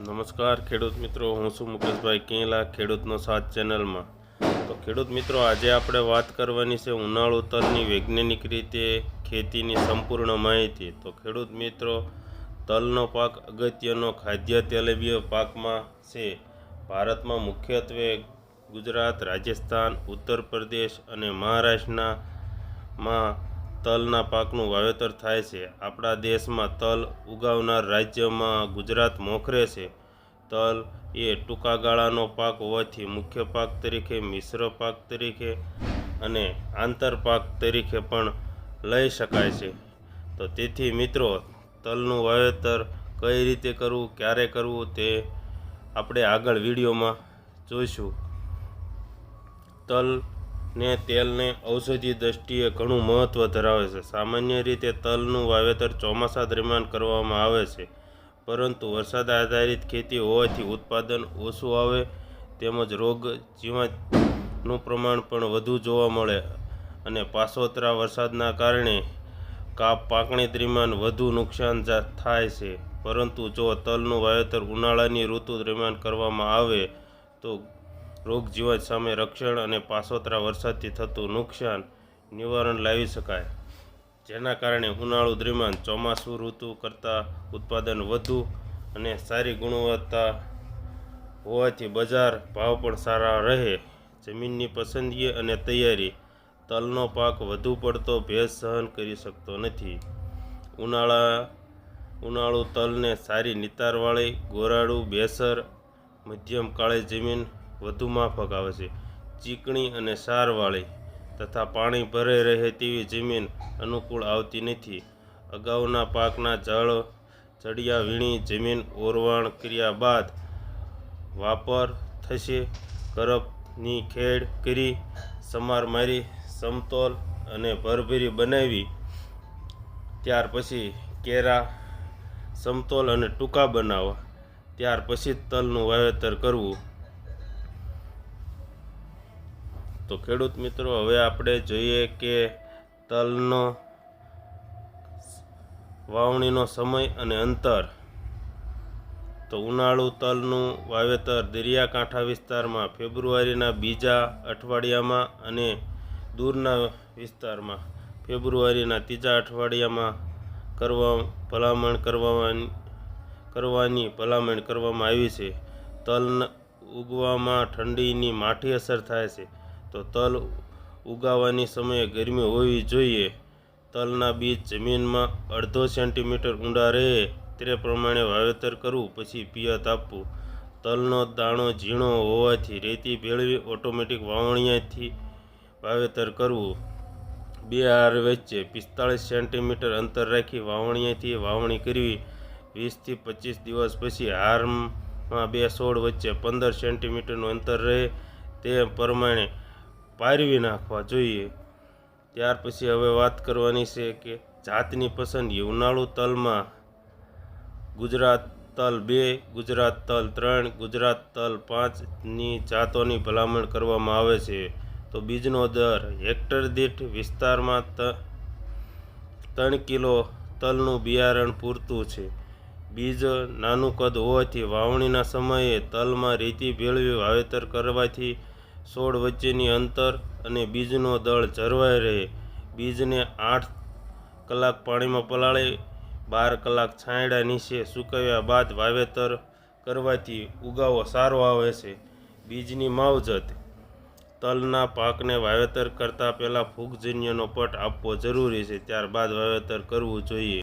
નમસ્કાર ખેડૂત મિત્રો, હું છું મુકેશભાઈ કેલા, ખેડૂતનો સાથ ચેનલમાં. તો ખેડૂત મિત્રો, આજે આપણે વાત કરવાની છે ઉનાળુ તલની વૈજ્ઞાનિક રીતે ખેતીની સંપૂર્ણ માહિતી. તો ખેડૂત મિત્રો, તલનો પાક અગત્યનો ખાદ્ય તેલબીય પાકમાં છે. ભારતમાં મુખ્યત્વે ગુજરાત, રાજસ્થાન ઉત્તર પ્રદેશ અને મહારાષ્ટ્રના માં તલના પાકનું વાવેતર થાય છે. આપણા દેશમાં તલ ઉગાવનાર રાજ્યમાં ગુજરાત મોખરે છે. તલ એ ટૂંકા ગાળાનો પાક હોવાથી મુખ્ય પાક તરીકે મિશ્ર પાક તરીકે અને આંતર પાક તરીકે પણ લઈ શકાય છે. તો તેથી મિત્રો, તલનું વાવેતર કઈ રીતે કરવું, ક્યારે કરવું તે આપણે આગળ વિડીયોમાં જોઈશું. તલ ને તેલને ઔષધિ દ્રષ્ટિએ ઘણું મહત્ત્વ ધરાવે છે. સામાન્ય રીતે તલનું વાવેતર ચોમાસા દરમિયાન કરવામાં આવે છે, પરંતુ વરસાદ આધારિત ખેતી હોવાથી ઉત્પાદન ઓછું આવે તેમજ રોગ જીવાતનું પ્રમાણ પણ વધુ જોવા મળે અને પાછોતરા વરસાદના કારણે કાપ પાકણી દરમિયાન વધુ નુકસાન થાય છે. પરંતુ જો તલનું વાવેતર ઉનાળાની ઋતુ દરમિયાન કરવામાં આવે તો રોગ જીવાત સામે રક્ષણ અને પાસોતરા વરસાદથી થતું નુકસાન નિવારણ લાવી શકાય. જેના કારણે ઉનાળુ દરમિયાન ચોમાસું ઋતુ કરતાં ઉત્પાદન વધુ અને સારી ગુણવત્તા હોવાથી બજાર ભાવ પણ સારા રહે. જમીનની પસંદગી અને તૈયારી, તલનો પાક વધુ પડતો ભેજ સહન કરી શકતો નથી. ઉનાળા, ઉનાળુ તલને સારી નિતારવાળી, ગોરાડું, બેસર, મધ્યમ કાળી જમીન વધુ માફક આવે છે. ચીકણી અને સારવાળી તથા પાણી ભરાઈ રહે તેવી જમીન અનુકૂળ આવતી નથી. અગાઉના પાકના જળ ચડિયા વીણી જમીન ઓરવાણ કર્યા બાદ વાપર થશે. કરપની ખેડ કરી, સમાર મારી, સમતોલ અને ભરભરી બનાવી. ત્યાર પછી કેરા, સમતોલ અને ટૂંકા બનાવવા ત્યાર પછી તલનું વાવેતર કરવું. તો ખેડૂત મિત્રો, હવે આપણે જોઈએ કે તલનો વાવણીનો સમય અને અંતર. તો ઉનાળુ તલનું વાવેતર દરિયાકાંઠા વિસ્તારમાં, ફેબ્રુઆરીના બીજા અઠવાડિયામાં અને દૂરના વિસ્તારમાં. ફેબ્રુઆરીના ત્રીજા અઠવાડિયામાં કરવા, ભલામણ કરવાની કરવાની ભલામણ કરવામાં આવી છે. તલ ઉગવામાં ઠંડીની માઠી અસર થાય છે. તો તલ ઉગાવવાની સમયે ગરમી હોવી જોઈએ. તલના બીજ જમીનમાં અડધો સેન્ટીમીટર ઊંડા રહે તે પ્રમાણે વાવેતર કરવું, પછી પિયત આપવું. તલનો દાણો ઝીણો હોવાથી રેતી ભેળવી ઓટોમેટિક વાવણીયાથી વાવેતર કરવું. બે હાર વચ્ચે પિસ્તાળીસ સેન્ટીમીટર અંતર રાખી વાવણીયાથી વાવણી કરવી. વીસથી પચીસ દિવસ પછી હારમાં બે સોળ વચ્ચે પંદર સેન્ટીમીટરનું અંતર રહે તે પ્રમાણે પારવી નાખવા જોઈએ. ત્યાર પછી હવે વાત કરવાની છે કે જાતની પસંદગી ઉનાળુ તલમાં ગુજરાત તલ બે, ગુજરાત તલ ત્રણ, ગુજરાત તલ પાંચની જાતોની ભલામણ કરવામાં આવે છે. તો બીજનો દર હેક્ટર દીઠ વિસ્તારમાં ત્રણ કિલો તલનું બિયારણ પૂરતું છે. બીજ નાનું કદ હોવાથી વાવણીના સમયે તલમાં રીતિ ભેળવી વાવેતર કરવાથી છોડ વચ્ચેની અંતર અને બીજનો દળ જળવાઈ રહે. બીજને આઠ કલાક પાણીમાં પલાળે, બાર કલાક છાંયડા નીચે સૂકવ્યા બાદ વાવેતર કરવાથી ઉગાવો સારો આવે છે. બીજની માવજત. તલના પાકને વાવેતર કરતાં પહેલાં ફૂગજન્યનો પટ આપવો જરૂરી છે, ત્યારબાદ વાવેતર કરવું જોઈએ.